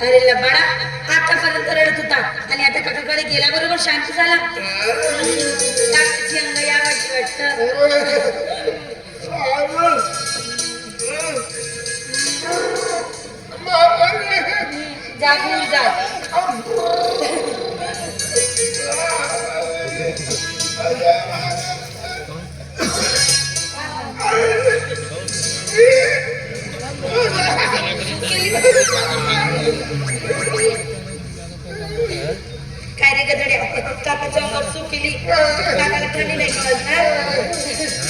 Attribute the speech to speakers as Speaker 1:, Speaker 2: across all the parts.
Speaker 1: अरे लबाडा आतापर्यंत रडत होता. आणि आता काकाकडे गेल्याबरोबर शांत झाला. अंग या वाटत. वाटतं काय रे गदड्या? काकाच्या अंगावर सूप केली काकाला थंडी नाही कळत ना?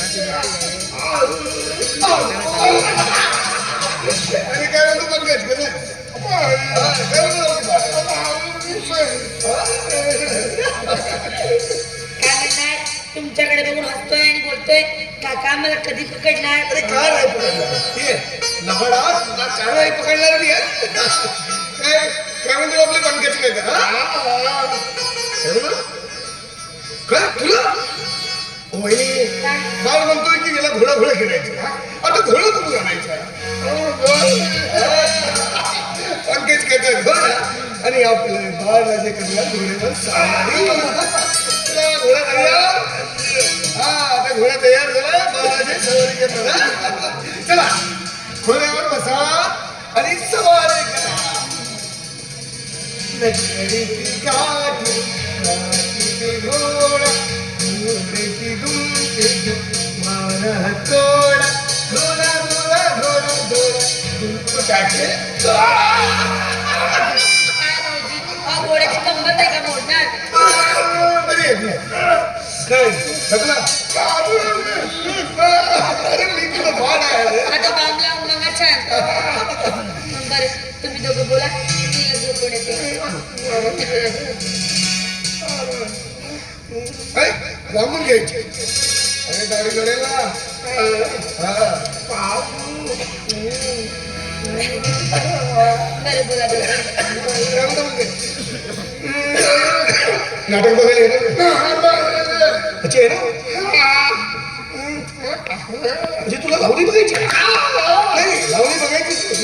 Speaker 1: तुमच्याकडे बघून हसतोय आणि बोलतोय काका मला कधी पकडला?
Speaker 2: अरे काय नाही तुला काय नाही पकडणार काय काय म्हणतो पंकज काय तर, काय तुला? म्हणतोय की गेला घोडा घोडा खेळायचं आता घोडा कुठून आणायचा? पंकज काय तर घोडा. आणि आपलं बाळ राजे कन्या घोड्यावर सवारी करणार हा? चला घोड्यावर बसा आणि सवारी करा
Speaker 1: दोघं बोला. मी झोपून येते
Speaker 2: काय? लांबून घ्यायचे. अरे गाडी कडेला. हा.
Speaker 1: बरं बोला दोघं
Speaker 2: नाटक बघायला येणार? अच्छा आहे ना. म्हणजे तुला लावणी बघायची? नाही लावणी